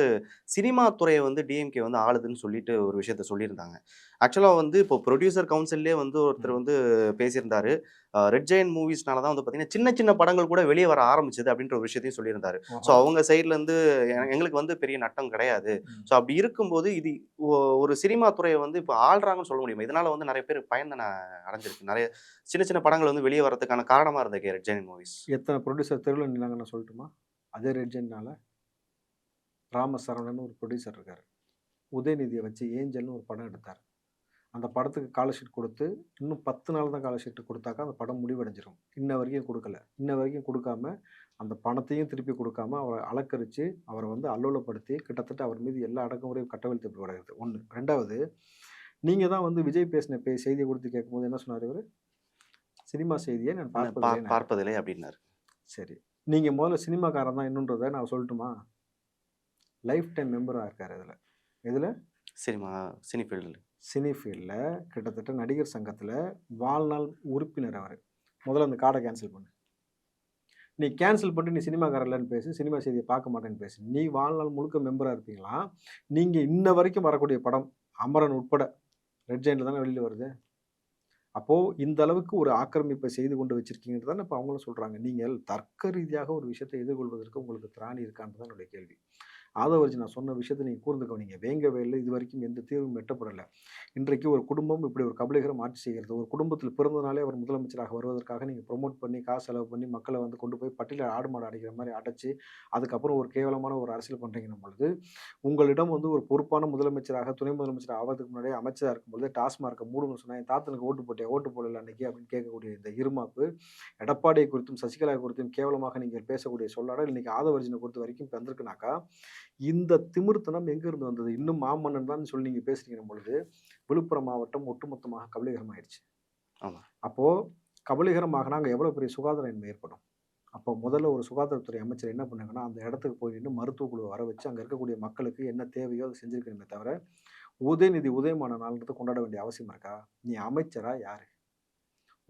சினிமா துறையை வந்து டிஎம்கே வந்து ஆளுதுன்னு சொல்லிட்டு ஒரு விஷயத்த சொல்லியிருந்தாங்க. ஆக்சுவலா வந்து இப்போ ப்ரொடியூசர் கவுன்சில்லே வந்து ஒருத்தர் வந்து பேசியிருந்தாரு. ரெட் ஜெயின் மூவிஸ்னால தான் வந்து பாத்தீங்கன்னா சின்ன சின்ன படங்கள் கூட வெளியே வர ஆரம்பிச்சது அப்படின்ற ஒரு விஷயத்தையும் சொல்லியிருந்தாரு. ஸோ அவங்க சைட்ல இருந்து எ- எங்களுக்கு வந்து பெரிய நட்டம் கிடையாது. ஸோ அப்படி இருக்கும்போது இது ஒரு சினிமா துறையை வந்து இப்போ ஆள்றாங்கன்னு சொல்ல முடியுமா? இதனால வந்து நிறைய பேர் பயன் அடைஞ்சிருக்கு. நிறைய சின்ன சின்ன படங்கள் வந்து வெளியே வரதுக்கான காரணமா இருந்தது ரெட் ஜெயின் மூவிஸ் எத்தனை ப்ரொடியூசர் தெருவில் நின்னாங்கன்னு சொல்லட்டுமா? அதே ரெட்ஜென்ட்னால ராமசரவணன் ஒரு ப்ரொடியூசர் இருக்கார். உதயநிதியை வச்சு ஏஞ்சல்னு ஒரு படம் எடுத்தார். அந்த படத்துக்கு காலர்ஷீட் கொடுத்து இன்னும் பத்து நாள் தான் காலர்ஷீட் கொடுத்தாக்கா அந்த படம் முடிவடைஞ்சிரும். இன்ன வரைக்கும் கொடுக்கல. இன்ன வரைக்கும் கொடுக்காம அந்த பணத்தையும் திருப்பி கொடுக்காம அவரை அலக்கரித்து அவரை வந்து அல்லோலப்படுத்தி கிட்டத்தட்ட அவர் மீது எல்லா அடக்குமுறையும் கட்டவிழ்த்து விடுகிறது ஒன்று ரெண்டாவது நீங்கள் தான் வந்து விஜய் பேசின பே செய்தியை கொடுத்து கேட்கும்போது என்ன சொன்னார் இவர்? சினிமா செய்தியை நான் பார்ப்பதில்லை பார்ப்பதில்லை அப்படின்னாரு. சரி. நீங்கள் முதல்ல சினிமாக்காரன் தான் என்னன்றதை நான் சொல்லட்டுமா? லைஃப் டைம் மெம்பராக இருக்கார் இதில். இதில் சினிமா சினி ஃபீல்டில் சினி ஃபீல்டில் கிட்டத்தட்ட நடிகர் சங்கத்தில் வாழ்நாள் உறுப்பினர் அவர். முதல்ல அந்த கார்டை கேன்சல் பண்ணு. நீ கேன்சல் பண்ணிட்டு நீ சினிமாக்காரர்லன்னு இல்லைன்னு பேசு சினிமா செய்தியை பார்க்க மாட்டேன்னு பேசு. நீ வாழ்நாள் முழுக்க மெம்பராக இருப்பீங்களா? நீங்கள் இன்ன வரைக்கும் வரக்கூடிய படம் அமரன் உட்பட. ரெட் ஜெயினில் தானே வெளியில் வருது. அப்போது இந்த அளவுக்கு ஒரு ஆக்கிரமிப்பை செய்து கொண்டு வச்சிருக்கீங்கன்னு தானே இப்போ அவங்களும் சொல்கிறாங்க நீங்கள் தர்க்க ரீதியாக ஒரு விஷயத்தை எதிர்கொள்வதற்கு உங்களுக்கு திராணி இருக்கான்றது தான் என்னுடைய கேள்வி. ஆதவர்ஜி நான் சொன்ன விஷயத்தை நீங்கள் கூர்ந்து கவனிங்க. வேங்கவே இல்லை இது வரைக்கும் எந்த தீர்வும் எட்டப்படலை. இன்றைக்கு ஒரு குடும்பம் இப்படி ஒரு கபலீகரம் ஆட்சி செய்கிறது. ஒரு குடும்பத்தில் பிறந்தனாலே அவர் முதலமைச்சராக வருவதற்காக நீங்கள் ப்ரொமோட் பண்ணி காசு செலவு பண்ணி மக்களை வந்து கொண்டு போய் பட்டியலில் ஆடு மாடு அடைக்கிற மாதிரி அடைச்சி அதுக்கப்புறம் ஒரு கேவலமான ஒரு அரசியல் பண்ணுறீங்கன்னும் பொழுது உங்களிடம் வந்து ஒரு பொறுப்பான முதலமைச்சராக துணை முதலமைச்சர் ஆவதுக்கு முன்னாடியே அமைச்சராக இருக்கும்பொழுது டாஸ்மார்க்கை மூடுன்னு சொன்னால் என் தாத்தனுக்கு ஓட்டு போட்டே ஓட்டு போடல அன்னைக்கு? அப்படின்னு கேட்கக்கூடிய இந்த இருமாப்பு எடப்பாடியை குறித்தும் சசிகலா குறித்தும் கேவலமாக நீங்கள் பேசக்கூடிய சொல்லாடல் இன்னைக்கு ஆதவர்ஜனை பொறுத்த வரைக்கும் இப்போ வந்திருக்குனாக்கா இந்த திமிர்த்தனம் எங்கிருந்து வந்தது? இன்னும் மாமன்னன் தான் சொல்லி நீங்கள் பேசுறீங்க பொழுது விழுப்புரம் மாவட்டம் ஒட்டுமொத்தமாக கபலீகரம் ஆயிடுச்சு ஆமா. அப்போ கபலீகரமாகனா அங்கே எவ்வளோ பெரிய சுகாதார இன்மை ஏற்படும்? அப்போ முதல்ல ஒரு சுகாதாரத்துறை அமைச்சர் என்ன பண்ணாங்கன்னா அந்த இடத்துக்கு போய் நின்று மருத்துவ வர வச்சு அங்கே இருக்கக்கூடிய மக்களுக்கு என்ன தேவையோ அதை செஞ்சுருக்கணுமே தவிர உதயநிதி உதயமான நாள்ன்றது கொண்டாட வேண்டிய அவசியம் இருக்கா? நீ அமைச்சரா யாரு?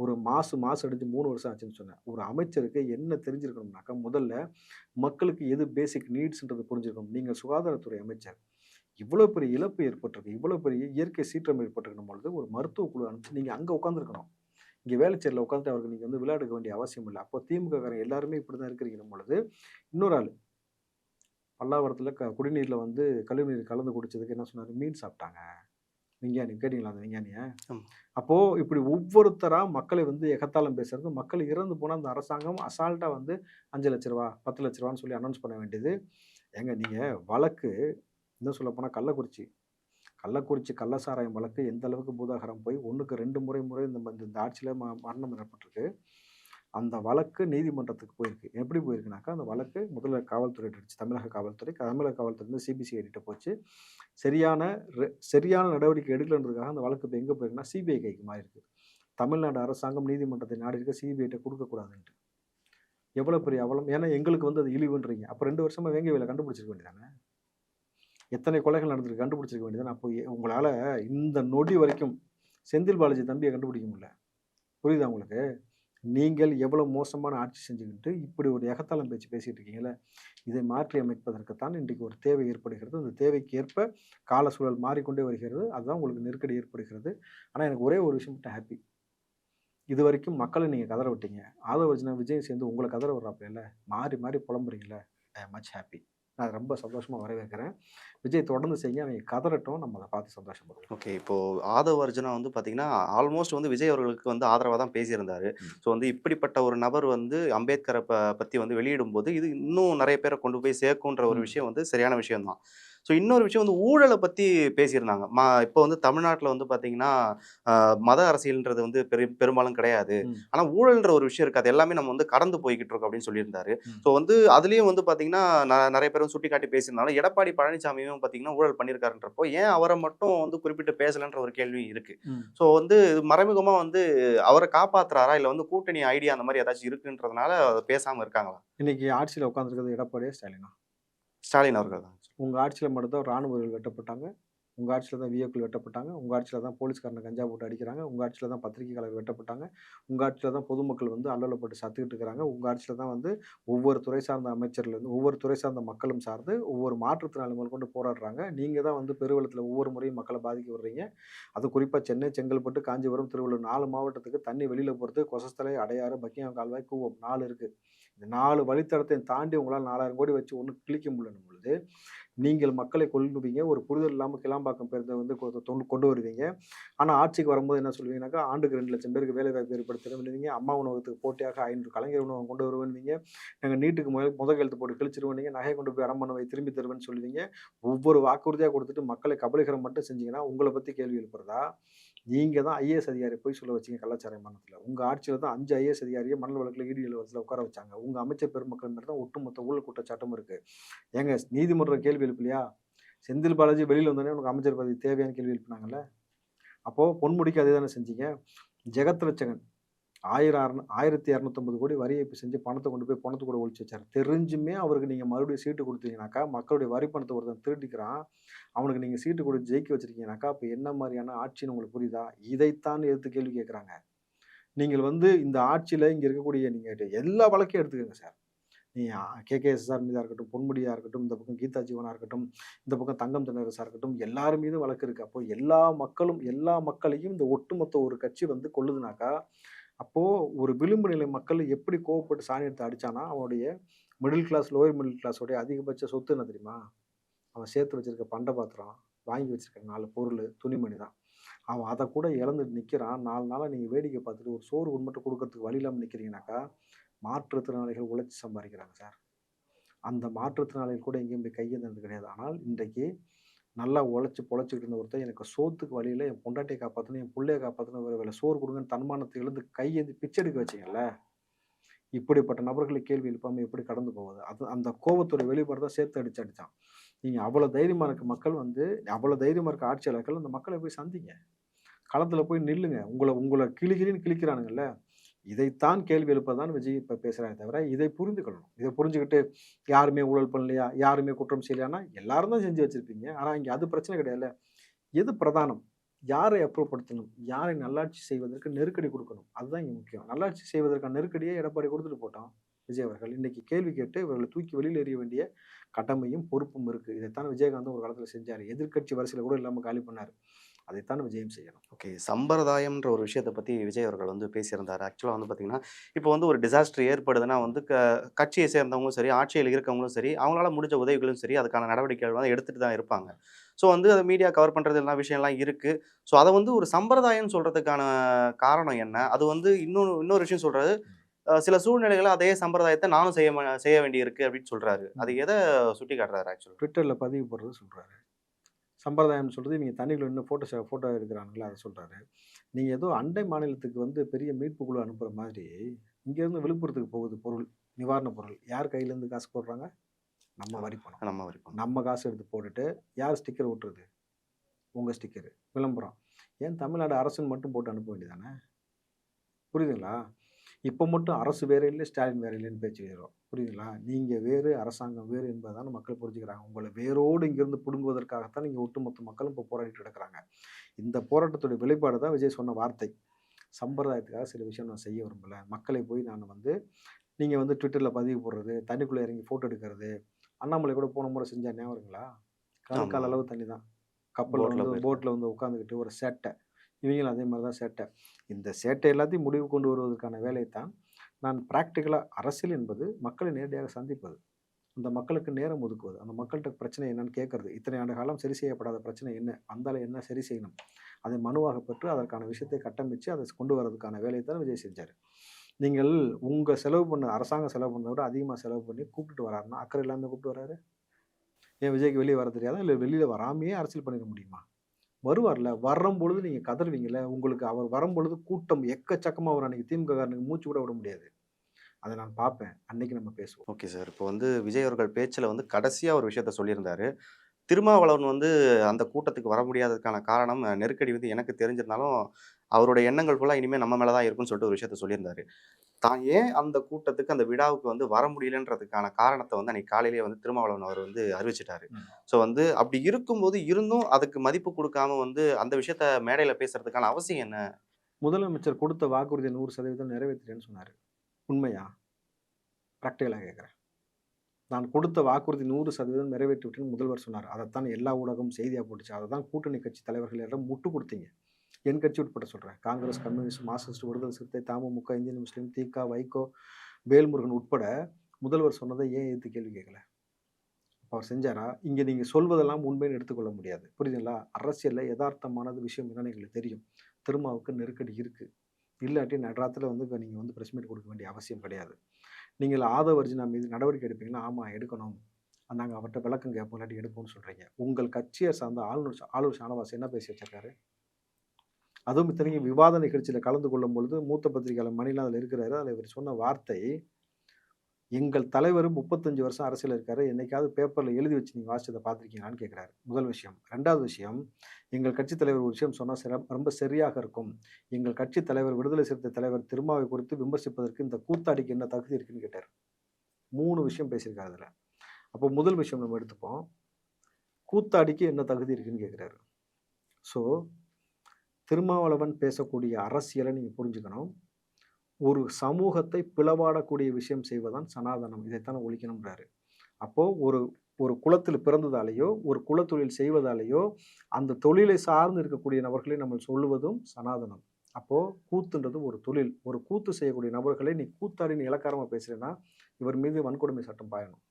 ஒரு மாசு மாசு அடிச்சு மூணு வருஷம் ஆச்சுன்னு சொன்னேன். ஒரு அமைச்சருக்கு என்ன தெரிஞ்சிருக்கணும்னாக்கா முதல்ல மக்களுக்கு எது பேசிக் நீட்ஸ்ன்றது புரிஞ்சிருக்கணும். நீங்கள் சுகாதாரத்துறை அமைச்சர் இவ்வளோ பெரிய இழப்பு ஏற்பட்டிருக்கு இவ்வளோ பெரிய இயற்கை சீற்றம் ஏற்பட்டிருக்கணும் பொழுது ஒரு மருத்துவ குழு அனுப்பிச்சு நீங்கள் அங்கே உட்காந்துருக்கணும் இங்கே வேலைச்சேரில் உட்காந்து அவருக்கு நீங்கள் வந்து விளையாடுக்க வேண்டிய அவசியம் இல்லை. அப்போ திமுககாரன் எல்லாருமே இப்படி தான் இருக்கிறீங்க பொழுது இன்னொரு ஆள் பல்லாவரத்தில் க குடிநீரில் வந்து கழிவுநீர் கலந்து குடிச்சதுக்கு என்ன சொன்னார்? மீன் சாப்பிட்டாங்க. விஞ்ஞானி கேட்டிங்களா அந்த விஞ்ஞானிய? ஆமா. அப்போ இப்படி ஒவ்வொருத்தரா மக்களை வந்து எகத்தாளம் பேசுறது மக்கள் இறந்து போன அந்த அரசாங்கம் அசால்ட்டா வந்து அஞ்சு லட்ச ரூபா பத்து லட்ச ரூபான்னு சொல்லி அனௌன்ஸ் பண்ண வேண்டியது. ஏங்க நீங்க வழக்கு இன்னும் சொல்ல போனா கள்ளக்குறிச்சி. கள்ளக்குறிச்சி கள்ளசாராயம் வழக்கு எந்த அளவுக்கு பூதாகரம் போய் ஒண்ணுக்கு ரெண்டு முறை முறை இந்த இந்த ஆட்சியில் ம மரணம் ஏற்பட்டிருக்கு அந்த வழக்கு நீதிமன்றத்துக்கு போயிருக்கு. எப்படி போயிருக்குனாக்கா அந்த வழக்கு முதல்ல காவல்துறை அடிச்சு தமிழக காவல்துறை. தமிழக காவல்துறை வந்து சிபிசிஐடிட்ட போச்சு. சரியான ரெ- சரியான நடவடிக்கை எடுக்கலன்றதுக்காக அந்த வழக்கு இப்போ எங்கே போயிருக்குன்னா சிபிஐ கைக்கு மாறி தமிழ்நாடு அரசாங்கம் நீதிமன்றத்தை நாடி இருக்க சிபிஐட்ட கொடுக்கக்கூடாதுன்ட்டு எவ்வளோ பெரிய அவலம்? ஏன்னா எங்களுக்கு வந்து அது இழிவுன்றீங்க. அப்போ ரெண்டு வருஷமாக வேங்க வேலை கண்டுபிடிச்சிருக்க வேண்டியதானே? எத்தனை கொலைகள் நடந்திருக்கு கண்டுபிடிச்சிருக்க வேண்டியதானே? அப்போ உங்களால் இந்த நொடி வரைக்கும் செந்தில் பாலாஜி தம்பியை கண்டுபிடிக்க முடியல. புரியுதா உங்களுக்கு? நீங்கள் எவ்வளோ மோசமான ஆட்சி செஞ்சுக்கிட்டு இப்படி ஒரு எகத்தாளம் பேச்சு பேசிகிட்டு இருக்கீங்களே இதை மாற்றி அமைப்பதற்குத்தான் இன்றைக்கு ஒரு தேவை ஏற்படுகிறது. அந்த தேவைக்கு ஏற்ப கால சூழல் மாறிக்கொண்டே வருகிறது. அதுதான் உங்களுக்கு நெருக்கடி ஏற்படுகிறது. ஆனால் எனக்கு ஒரே ஒரு விஷயம் மட்டும் ஹாப்பி இது வரைக்கும் மக்களை நீங்கள் கதற விட்டீங்க. ஆதவர்ஜினா விஜய் சேர்ந்து உங்களை கதற விட்றாப்பில்ல மாறி மாறி புலம்புறீங்களே ஐ மச் ஹாப்பி நான் ரொம்ப சந்தோஷமாக வரவேற்கிறேன். விஜய் தொடர்ந்து செய்யுங்க. அவங்க கதறட்டும். நம்ம அதை பார்த்து சந்தோஷப்படுவோம். ஓகே. இப்போ ஆதவ் அர்ஜுனா வந்து பாத்தீங்கன்னா ஆல்மோஸ்ட் வந்து விஜய் அவர்களுக்கு வந்து ஆதரவா தான் பேசியிருந்தாரு. ஸோ வந்து இப்படிப்பட்ட ஒரு நபர் வந்து அம்பேத்கரை ப பத்தி வந்து வெளியிடும் போது இது இன்னும் நிறைய பேரை கொண்டு போய் சேர்க்குன்ற ஒரு. விஷயம் வந்து சரியான விஷயம் தான் ஸோ இன்னொரு விஷயம் வந்து ஊழலை பத்தி பேசியிருந்தாங்க. மா இப்போ வந்து தமிழ்நாட்டில் வந்து பாத்தீங்கன்னா ஆஹ், மத அரசியல்ன்றது வந்து பெரு பெரும்பாலும் கிடையாது. ம். ஆனா ஊழல்ன்ற ஒரு விஷயம் இருக்கு. அது எல்லாமே நம்ம வந்து கடந்து போய்கிட்டு இருக்கோம் அப்படின்னு சொல்லியிருந்தாரு. ஸோ வந்து அதுலயும் வந்து பாத்தீங்கன்னா ந- நிறைய பேரும் சுட்டி காட்டி பேசியிருந்தாலும் எடப்பாடி பழனிசாமியும் பாத்தீங்கன்னா ஊழல் பண்ணியிருக்காருன்றப்போ ஏன் அவரை மட்டும் வந்து குறிப்பிட்டு பேசலன்ற ஒரு கேள்வி இருக்கு. ஸோ வந்து இது மறைமுகமா வந்து அவரை காப்பாத்துறாரா? இல்ல வந்து கூட்டணி ஐடியா அந்த மாதிரி ஏதாச்சும் இருக்குன்றதுனால அதை பேசாம இருக்காங்களா? இன்னைக்கு ஆட்சியில் உட்காந்துருக்கிறது எடப்பாடியா? ஸ்டாலினா? ஸ்டாலின் அவர்கள் தான். உங்கள் ஆட்சியில் மட்டும்தான் ராணுவ வீரர்கள் வெட்டப்பட்டாங்க. உங்கள் ஆட்சியில் தான் விஏக்கள் வெட்டப்பட்டாங்க. உங்கள் ஆட்சியில் தான் போலீஸ்காரனை கஞ்சா போட்டு அடிக்கிறாங்க. உங்கள் ஆட்சியில் தான் பத்திரிகையாளர் வெட்டப்பட்டாங்க. உங்கள் ஆட்சியில் தான் பொதுமக்கள் வந்து அல்லலப்பட்டு சத்துக்கிட்டு இருக்கிறாங்க. உங்கள் ஆட்சியில் தான் வந்து ஒவ்வொரு துறை சார்ந்த அமைச்சர்லேருந்து ஒவ்வொரு துறை சார்ந்த மக்களும் சார்ந்து ஒவ்வொரு மாற்றுத்திறனாளி முதல் கொண்டு போராடுறாங்க. நீங்கள் தான் வந்து பெருவெள்ளத்தில் ஒவ்வொரு முறையும் மக்களை பாதிக்க விடுறீங்க அது குறிப்பாக சென்னை செங்கல்பட்டு காஞ்சிபுரம் திருவள்ளூர் நாலு மாவட்டத்துக்கு தண்ணி வெளியில் போகிறது கொசஸ்தலை அடையாறு பக்கியம் கால்வாய் கூவம் நாலு இருக்குது இந்த நாலு வழித்தடத்தையும் தாண்டி உங்களால் நாலாயிரம் கோடி வச்சு ஒன்று கிழிக்க முடியலன்னும் பொழுது நீங்கள் மக்களை கொள்ளுவீங்க ஒரு புரிதல் இல்லாமல் கிளாம்பாக்கம் பேருந்தை வந்து கொ- தொண்டு- கொண்டு வருவீங்க. ஆனால் ஆட்சிக்கு வரும்போது என்ன சொல்லுவீங்கன்னாக்கா ஆண்டுக்கு ரெண்டு லட்சம் பேருக்கு வேலை வாய்ப்பு ஏற்படுத்தணும்னுவீங்க அம்மா உணவகத்துக்கு போட்டியாக ஐநூறு கலைஞர் உணவகம் கொண்டு வருவேன்வீங்க. நாங்கள் நீட்டுக்கு முதல் முதல் எழுத்து போட்டு கிழிச்சிருவேன் நகையை கொண்டு போய் அடமான வை திரும்பி தருவேன்னு சொல்லுவீங்க. ஒவ்வொரு வாக்குறுதியாக கொடுத்துட்டு மக்களை கபலீகரம் மட்டும் செஞ்சீங்கன்னா உங்களை பற்றி கேள்வி எழுப்புறதா? நீங்கள் தான் ஐஏஎஸ் அதிகாரி போய் சொல்ல வச்சீங்க கலாச்சார மன்னத்தில் உங்கள் ஆட்சியில் தான் அஞ்சு ஐஏஎஸ் அதிகாரியை மணல் வழக்கில் ஈடு இலவசத்தில் உட்கார வச்சாங்க. உங்கள் அமைச்சர் பெருமக்கள் மேலே தான் ஒட்டுமொத்த ஊழல் குற்றச்சாட்டும் இருக்குது ஏங்க நீதிமன்றம் கேள்வி எழுப்பலையா? செந்தில் பாலாஜி வெளியில் வந்தோடனே உனக்கு அமைச்சர் பதவி தேவையான கேள்வி எழுப்பினாங்கல்ல? அப்போது பொன்முடிக்கு அதே தானே செஞ்சீங்க ஜெகத்ரட்சகன் ஆயிரம் அறு ஆயிரத்தி இரநூத்தம்பது கோடி வரி ஏய்ப்பு செஞ்சு பணத்தை கொண்டு போய் பணத்தை கூட ஒழிச்சு வச்சார். தெரிஞ்சுமே அவருக்கு நீங்கள் மறுபடியும் சீட்டு கொடுத்தீங்கனாக்கா மக்களுடைய வரி பணத்தை ஒருத்தன் திருடிக்கிறான். அவனுக்கு நீங்கள் சீட்டு கொடுத்து ஜெயிக்க வச்சுருக்கீங்கனாக்கா அப்போ என்ன மாதிரியான ஆட்சின்னு உங்களுக்கு புரியுதா? இதைத்தான் எடுத்து கேள்வி கேட்குறாங்க நீங்கள் வந்து இந்த ஆட்சியில் இங்கே இருக்கக்கூடிய நீங்கள் எல்லா வழக்கையும் எடுத்துக்கோங்க சார். நீ கேகேஎஸ்ஆர் மீதாக இருக்கட்டும் பொன்முடியாக இருக்கட்டும் இந்த பக்கம் கீதா ஜீவனாக இருக்கட்டும் இந்த பக்கம் தங்கம் தென்னரசாக இருக்கட்டும் எல்லாரும் மீதும் வழக்கு இருக்குது அப்போ எல்லா மக்களும் எல்லா மக்களையும் இந்த ஒட்டுமொத்த ஒரு கட்சி வந்து கொள்ளுதுனாக்கா அப்போது ஒரு விளிம்பு நிலை மக்கள் எப்படி கோவப்பட்டு சாணி எடுத்து அடிச்சானா அவனுடைய மிடில் கிளாஸ் லோயர் மிடில் கிளாஸோடைய அதிகபட்ச சொத்து என்ன தெரியுமா? அவன் சேர்த்து வச்சுருக்க பண்டை பாத்திரம் வாங்கி வச்சுருக்க நாலு பொருள் துணிமணி தான். அவன் அதை கூட இழந்துட்டு நிற்கிறான் நாலு நாளாக நீங்கள் வேடிக்கை பார்த்துட்டு ஒரு சோறு மட்டும் கொடுக்கறதுக்கு வழி இல்லாமல் நிற்கிறீங்கனாக்கா மாற்றுத்திறனாளிகள் உழைச்சி சம்பாதிக்கிறாங்க சார். அந்த மாற்றுத்திறனாளிகள் கூட எங்கேயும் போய் கையேந்தது கிடையாது. ஆனால் இன்றைக்கு நல்லா உழைச்சி பொழைச்சிக்கிட்டு இருந்த ஒருத்தன் எனக்கு சோத்துக்கு வழியில் என் பொண்டாட்டியை காப்பாற்றணும் என் பிள்ளைய காப்பாற்றணும் வேலை. சோறு கொடுங்கன்னு தன்மானத்தை எழுந்து கையேந்து பிச்சை எடுக்க வச்சிங்கல்ல இப்படிப்பட்ட நபர்களை கேள்வி எழுப்பாமல் எப்படி கடந்து போவது? அது அந்த கோபத்தோட வெளிப்பாடு தான் சேர்த்து அடிச்சு அடித்தான் நீங்கள் அவ்வளோ தைரியமாக இருக்க மக்கள் வந்து அவ்வளோ தைரியமாக இருக்க ஆட்சியாளர்கள் அந்த மக்களை போய் சந்திங்க. களத்தில் போய் நில்லுங்க. உங்களை உங்களை கிளிகிளின்னு கிழிக்கிறானுங்கல்ல இதைத்தான் கேள்வி எழுப்பதான் விஜய் இப்போ பேசுகிறாங்க தவிர இதை புரிந்துக்கணும் இதை புரிஞ்சுக்கிட்டு யாருமே ஊழல் பண்ணலையா யாருமே குற்றம் செய்யலையானா எல்லாரும் தான் செஞ்சு வச்சுருப்பீங்க. ஆனால் இங்கே அது பிரச்சனை கிடையாது எது பிரதானம்? யாரை அப்புறப்படுத்தணும் யாரை நல்லாட்சி செய்வதற்கு நெருக்கடி கொடுக்கணும்? அதுதான் இங்கே முக்கியம். நல்லாட்சி செய்வதற்கான நெருக்கடியை எடப்பாடி கொடுத்துட்டு போட்டோம் விஜய் அவர்கள். இன்னைக்கு கேள்வி கேட்டு இவர்களை தூக்கி வெளியில் எறிய வேண்டிய கடமையும் பொறுப்பும் இருக்குது இதைத்தான் விஜயகாந்த் ஒரு காலத்தில் செஞ்சார். எதிர்க்கட்சி வரிசையில் கூட இல்லாமல் காலி பண்ணார். அதைத்தான் விஜயம் செய்யணும். ஓகே சம்பிரதாயம்ன்ற ஒரு விஷயத்தை பற்றி விஜய் அவர்கள் வந்து பேசியிருந்தார். ஆக்சுவலாக வந்து பார்த்தீங்கன்னா இப்போ வந்து ஒரு டிசாஸ்டர் ஏற்படுதுன்னா வந்து க கட்சியை சேர்ந்தவங்களும் சரி ஆட்சியில் இருக்கவங்களும் சரி அவங்களால முடிஞ்ச உதவிகளும் சரி அதுக்கான நடவடிக்கைகள் வந்து எடுத்துகிட்டு தான் இருப்பாங்க. ஸோ வந்து அதை மீடியா கவர் பண்ணுறது எல்லாம் விஷயம்லாம் இருக்குது ஸோ அதை வந்து ஒரு சம்பிரதாயம்னு சொல்கிறதுக்கான காரணம் என்ன? அது வந்து இன்னொரு இன்னொரு விஷயம் சொல்கிறது சில சூழ்நிலைகளை அதே சம்பிரதாயத்தை நானும் செய்ய செய்ய வேண்டியிருக்கு அப்படின்னு சொல்றாரு. அது எதை சுட்டி காட்டுறாரு ஆக்சுவலாக ட்விட்டரில் பதிவு போடுறது சொல்கிறாரு சம்பிரதாயம் சொல்கிறது இவங்க தண்ணிக்குள்ள இன்னும் ஃபோட்டோ ஃபோட்டோ எடுக்கிறாங்களா அதை சொல்கிறாரு நீங்கள் ஏதோ அண்டை மாநிலத்துக்கு வந்து பெரிய மீட்பு குழு அனுப்புகிற மாதிரி இங்கேருந்து விழுப்புரத்துக்கு போகுது பொருள் நிவாரணப் பொருள். யார் கையிலேருந்து காசு போடுறாங்க? நம்ம வரி பணம். நம்ம வரைக்கும் நம்ம காசு எடுத்து போட்டுட்டு யார் ஸ்டிக்கர் ஒட்டுறது உங்கள் ஸ்டிக்கர் விளம்பரம். ஏன் தமிழ்நாடு அரசுன்னு மட்டும் போட்டு அனுப்ப வேண்டியதானே? புரியுதுங்களா? இப்போ மட்டும் அரசு வேறு இல்லை ஸ்டாலின் வேறு இல்லைன்னு பேச்சு வைக்கிறோம் புரியுதுங்களா? நீங்கள் வேறு அரசாங்கம் வேறு என்பதான மக்கள் புரிஞ்சுக்கிறாங்க. உங்களை வேரோடு இங்கேருந்து பிடுங்குவதற்காகத்தான் நீங்கள் ஒட்டுமொத்த மக்களும் இப்போ போராடிட்டு கிடக்குறாங்க இந்த போராட்டத்துடைய வெளிப்பாடு தான் விஜய் சொன்ன வார்த்தை. சம்பிரதாயத்துக்காக சில விஷயம் நான் செய்ய விரும்பல. மக்களை போய் நான் வந்து நீங்கள் வந்து ட்விட்டரில் பதிவு போடுறது தண்ணிக்குள்ளே இறங்கி ஃபோட்டோ எடுக்கிறது அண்ணாமலை கூட போன முறை செஞ்சா ஞாபகம் இருக்குங்களா? கால். அளவு தண்ணி தான் கப்பலில் வந்து. போட்டில் வந்து உட்காந்துக்கிட்டு ஒரு சேட்டை. இவங்களும் அதே மாதிரி தான் சேட்டை. இந்த சேட்டை எல்லாத்தையும் முடிவு கொண்டு வருவதற்கான வேலையை தான் நான் ப்ராக்டிக்கலாக அரசியல் என்பது மக்களை நேரடியாக சந்திப்பது அந்த மக்களுக்கு நேரம் ஒதுக்குவது அந்த மக்கள்கிட்ட பிரச்சனை என்னன்னு கேட்கறது இத்தனை ஆண்டு காலம் சரி செய்யப்படாத பிரச்சனை என்ன வந்தாலும் என்ன சரி செய்யணும் அதை மனுவாக பெற்று அதற்கான விஷயத்தை கட்டமைச்சு அதை கொண்டு வரதுக்கான வேலையை தான் விஜய் செஞ்சார். நீங்கள் உங்கள் செலவு பண்ண அரசாங்கம் செலவு பண்ண விட அதிகமாக செலவு பண்ணி கூப்பிட்டு வராருன்னா அக்கறை இல்லாமல் கூப்பிட்டு வராரு? ஏன் விஜய்க்கு வெளியே வர தெரியாதா? இல்லை வெளியில் வராமையே அரசியல் பண்ணிட முடியுமா? வருவார்ல? வரும் பொழுது நீங்கள் கதறுவீங்கல்ல? உங்களுக்கு அவர் வரும் பொழுது கூட்டம் எக்கச்சக்கமாக வரும். அன்னைக்கு திமுக மூச்சு கூட விட முடியாது. அதை நான் பார்ப்பேன். அன்னைக்கு நம்ம பேசுவோம். Okay sir. இப்போ வந்து விஜய் அவர்கள் பேச்சில் வந்து கடைசியாக ஒரு விஷயத்த சொல்லியிருந்தாரு. திருமாவளவன் வந்து அந்த கூட்டத்துக்கு வர முடியாததுக்கான காரணம் நெருக்கடி வந்து எனக்கு தெரிஞ்சிருந்தாலும் அவருடைய எண்ணங்கள் ஃபுல்லாக இனிமேல் நம்ம மேலே தான் இருக்கும்னு சொல்லிட்டு ஒரு விஷயத்த சொல்லியிருந்தாரு. தான் ஏன் அந்த கூட்டத்துக்கு அந்த விழாவுக்கு வந்து வர முடியலன்றதுக்கான காரணத்தை வந்து அன்னைக்கு காலையிலேயே வந்து திருமாவளவன் அவர் வந்து அறிவிச்சிட்டாரு. ஸோ வந்து அப்படி இருக்கும்போது இருந்தும் அதுக்கு மதிப்பு கொடுக்காம வந்து அந்த விஷயத்த மேடையில் பேசுறதுக்கான அவசியம் என்ன? முதலமைச்சர் கொடுத்த வாக்குறுதியை நூறு சதவீதம் நிறைவேற்றிட்டேன்னு சொன்னார். உண்மையா? ப்ராக்டிக்கலாக கேட்குறேன் நான் கொடுத்த வாக்குறுதி நூறு சதவீதம் நிறைவேற்றி விட்டேன்னு முதல்வர் சொன்னார். அதைத்தான் எல்லா ஊடகமும் செய்தியாக போட்டுச்சு. அதை தான் கூட்டணி கட்சி தலைவர்களிடம் முட்டு கொடுத்தீங்க. என் கட்சி உட்பட சொல்கிறேன் Congress communist marxist Viduthalai Chiruthai Tamuka Indian Muslim Thika Vaiko Velmurugan உட்பட முதல்வர் சொன்னதை ஏன் எடுத்து கேள்வி கேட்கல? அவர் செஞ்சாரா? இங்கே நீங்கள் சொல்வதெல்லாம் உண்மைன்னு எடுத்துக்கொள்ள முடியாது. புரியுதுங்களா? அரசியலில் யதார்த்தமானது விஷயம் என்னன்னு எங்களுக்கு தெரியும். திருமாவுக்கு நெருக்கடி இருக்குது இல்லாட்டி நடராத்தில் வந்து இப்போ நீங்கள் வந்து ப்ரெஸ் மீட் கொடுக்க வேண்டிய அவசியம் கிடையாது. நீங்கள் ஆதவர்ஜினா மீது நடவடிக்கை எடுப்பீங்கன்னா ஆமாம் எடுக்கணும். நாங்கள் அவர்கிட்ட விளக்கம் கேட்போம் இல்லாட்டி எடுப்போம்னு சொல்கிறீங்க உங்கள் கட்சியை சார்ந்த ஆளுநர் ஆளுநர் ஷானவாஸ் என்ன பேசி வச்சிருக்காரு? அதுவும் இத்தனைக்கும் விவாத நிகழ்ச்சியில் கலந்து கொள்ளும் பொழுது மூத்த பத்திரிகையாளர் மணிலாம் அதில் இருக்கிறாரு. அதில் இவர் சொன்ன வார்த்தை எங்கள் தலைவர் முப்பத்தஞ்சு வருஷம் அரசியல் இருக்காரு. என்னைக்காவது பேப்பரில் எழுதி வச்சு நீங்கள் வாசிச்சதை பார்த்துருக்கீங்களான்னு கேட்குறாரு முதல் விஷயம். ரெண்டாவது விஷயம் எங்கள் கட்சி தலைவர் ஒரு விஷயம் சொன்னால் சிற ரொம்ப சரியாக இருக்கும். எங்கள் கட்சி தலைவர் விடுதலை சிறுத்தை தலைவர் திருமாவை குறித்து விமர்சிப்பதற்கு இந்த கூத்தாடிக்கு என்ன தகுதி இருக்குன்னு கேட்டார். மூணு விஷயம் பேசியிருக்காரு அதில். அப்போ முதல் விஷயம் நம்ம எடுத்துப்போம். கூத்தாடிக்கு என்ன தகுதி இருக்குன்னு கேட்குறாரு ஸோ திருமாவளவன் பேசக்கூடிய அரசியலை நீங்கள் புரிஞ்சுக்கணும். ஒரு சமூகத்தை பிளவாடக்கூடிய விஷயம் செய்வதான் சனாதனம். இதைத்தான் ஒழிக்கணும்ன்றாரு. அப்போது ஒரு ஒரு குலத்தில் பிறந்ததாலேயோ ஒரு குலத்தொழில் செய்வதாலேயோ அந்த தொழிலை சார்ந்து இருக்கக்கூடிய நபர்களை நம்ம சொல்லுவதும் சனாதனம். அப்போது கூத்துன்றது ஒரு தொழில். ஒரு கூத்து செய்யக்கூடிய நபர்களை நீ கூத்தாடின்னு இலக்காரமாக பேசுகிறேன்னா இவர் மீது வன்கொடுமை சட்டம் பாயணும்.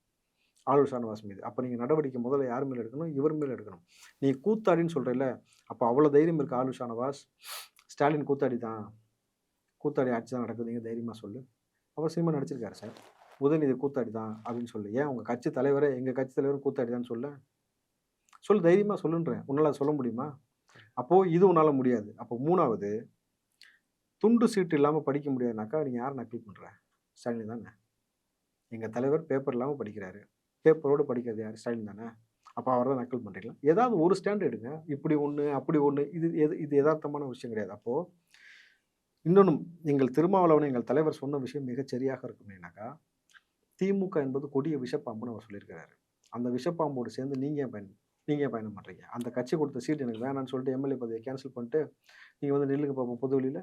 ஆளுநர் ஷானவாஸ் மீது அப்போ நீங்கள் நடவடிக்கை முதல்ல யார் மேலே எடுக்கணும்? இவர் மேலே எடுக்கணும். நீ கூத்தாடின்னு சொல்கிறல்ல அப்போ அவ்வளோ தைரியம் இருக்குது ஆளுநர் ஷானவாஸ் ஸ்டாலின் கூத்தாடி தான். கூத்தாடி ஆட்சி தான் நடக்குதுங்க தைரியமாக சொல்லு. அவர் சினிமா நடிச்சிருக்காரு சார். உதயநிதி கூத்தாடி தான் அப்படின்னு சொல்லு. ஏன் உங்கள் கட்சி தலைவரே எங்கள் கட்சி தலைவர் கூத்தாடி தான் சொல்ல? சொல்லு தைரியமாக சொல்லுன்றேன். உன்னால் சொல்ல முடியுமா? அப்போது இது உன்னால் முடியாது. அப்போ மூணாவது துண்டு சீட்டு இல்லாமல் படிக்க முடியாதுனாக்கா நீங்கள் யார் நக்கல் பண்ணுற ஸ்டாலின் தானே. எங்கள் தலைவர் பேப்பர் இல்லாமல் படிக்கிறாரு. பேப்பரோடு படிக்கிறது யார்? ஸ்டாலின் தானே? அப்போ அவர் தான் நக்கல் பண்ணுறீங்களா ஏதாவது ஒரு ஸ்டாண்ட் எடுங்க. இப்படி ஒன்று அப்படி ஒன்று இது எது இது யதார்த்தமான விஷயம் கிடையாது. அப்போது இன்னொன்று நீங்கள் திருமாவளவன் எங்கள் தலைவர் சொன்ன விஷயம் மிகச் சரியாக இருக்கும் என்னக்கா திமுக என்பது கொடிய விஷப்பாம்புன்னு அவர் சொல்லியிருக்கிறாரு. அந்த விஷப்பாம்போடு சேர்ந்து நீங்கள் பயன் நீங்கள் பயணம் பண்ணுறீங்க அந்த கட்சி கொடுத்த சீட் எனக்கு வேணாம்னு சொல்லிட்டு எம்எல்ஏ பதவியை கேன்சல் பண்ணிட்டு நீங்கள் வந்து நெல்லுக்கு பார்ப்போம் பொதுவெளியில்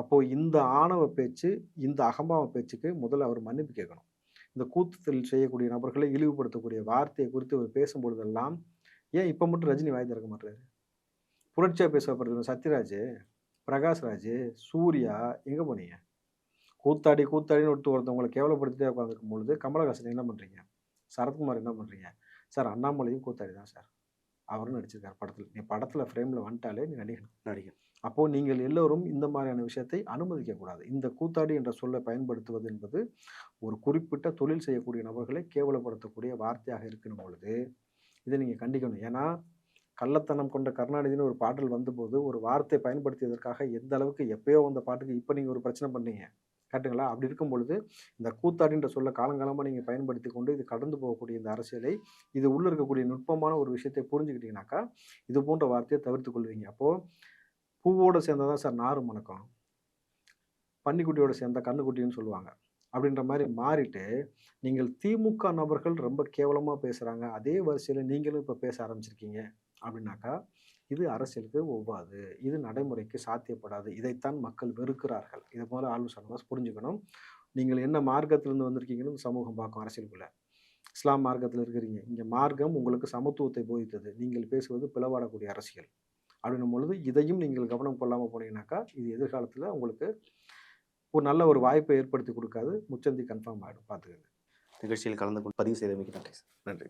அப்போது இந்த ஆணவ பேச்சு இந்த அகம்பாவ பேச்சுக்கு முதல்ல அவர் மன்னிப்பு கேட்கணும். இந்த கூத்துத்தில் செய்யக்கூடிய நபர்களை இழிவுபடுத்தக்கூடிய வார்த்தையை குறித்து அவர் பேசும்பொழுதெல்லாம் ஏன் இப்போ மட்டும் ரஜினி வாய் திறக்க மாட்டாரு புரட்சியாக பேசப்படுறது சத்யராஜ் பிரகாஷ்ராஜ் சூர்யா எங்கே போனீங்க? கூத்தாடி கூத்தாடின்னு ஒருத்தர் ஒருத்தவங்களை கேவலப்படுத்திட்டே உட்காந்துருக்கும் பொழுது கமலஹாசன் என்ன பண்ணுறீங்க சரத்குமார் என்ன பண்ணுறீங்க சார் அண்ணாமலையும் கூத்தாடி தான் சார். அவரும் நடிச்சிருக்கார் படத்தில். நீ படத்தில் ஃப்ரேமில் வந்துட்டாலே நீ நடிகன் நடிகன். அப்போது நீங்கள் எல்லோரும் இந்த மாதிரியான விஷயத்தை அனுமதிக்கக்கூடாது. இந்த கூத்தாடி என்ற சொல்லை பயன்படுத்துவது என்பது ஒரு குறிப்பிட்ட தொழில் செய்யக்கூடிய நபர்களை கேவலப்படுத்தக்கூடிய வார்த்தையாக இருக்கணும் பொழுது இதை நீங்கள் கண்டிக்கணும். ஏன்னா கள்ளத்தனம் கொண்ட கருணாநிதினு ஒரு பாடல் வந்தபோது ஒரு வார்த்தை பயன்படுத்தியதற்காக எந்த அளவுக்கு எப்பயோ வந்த பாட்டுக்கு இப்போ நீங்கள் ஒரு பிரச்சனை பண்ணீங்க. கேட்டுங்களா? அப்படி இருக்கும் பொழுது இந்த கூத்தாடின்ற சொல்ல காலங்காலமாக நீங்கள் பயன்படுத்தி கொண்டு இது கடந்து போகக்கூடிய இந்த அரசியலை இது உள்ளே இருக்கக்கூடிய நுட்பமான ஒரு விஷயத்தை புரிஞ்சுக்கிட்டீங்கனாக்கா இது போன்ற வார்த்தையை தவிர்த்து கொள்வீங்க. அப்போது பூவோடு சேர்ந்தால் தான் சார் நாரும் மணக்கம்? பன்னிக்குட்டியோட சேர்ந்தா கண்ணுக்குட்டின்னு சொல்லுவாங்க. அப்படின்ற மாதிரி மாறிட்டு நீங்கள் திமுக நபர்கள் ரொம்ப கேவலமாக பேசுகிறாங்க அதே வரிசையில் நீங்களும் இப்போ பேச ஆரம்பிச்சிருக்கீங்க. அப்படின்னாக்கா இது அரசியலுக்கு ஒவ்வாது. இது நடைமுறைக்கு சாத்தியப்படாது. இதைத்தான் மக்கள் வெறுக்கிறார்கள். இதை போல ஆலோசனை புரிஞ்சுக்கணும். நீங்கள் என்ன மார்க்கத்திலிருந்து வந்திருக்கீங்கன்னு சமூகம் பார்க்கும் அரசியலுக்குள்ளே. இஸ்லாம் மார்க்கத்தில் இருக்கிறீங்க. இங்கே மார்க்கம் உங்களுக்கு சமத்துவத்தை போதித்தது. நீங்கள் பேசுவது பிளவாடக்கூடிய அரசியல். அப்படின்னும் பொழுது இதையும் நீங்கள் கவனம் கொள்ளாமல் போனீங்கன்னாக்கா இது எதிர்காலத்தில் உங்களுக்கு ஒரு நல்ல ஒரு வாய்ப்பை ஏற்படுத்தி கொடுக்காது. முச்சந்தி கன்ஃபார்ம் ஆகிடும் பார்த்துக்கங்க. நிகழ்ச்சியில் கலந்து கொண்டு பதிவு செய்தமைக்கு நன்றி நன்றி.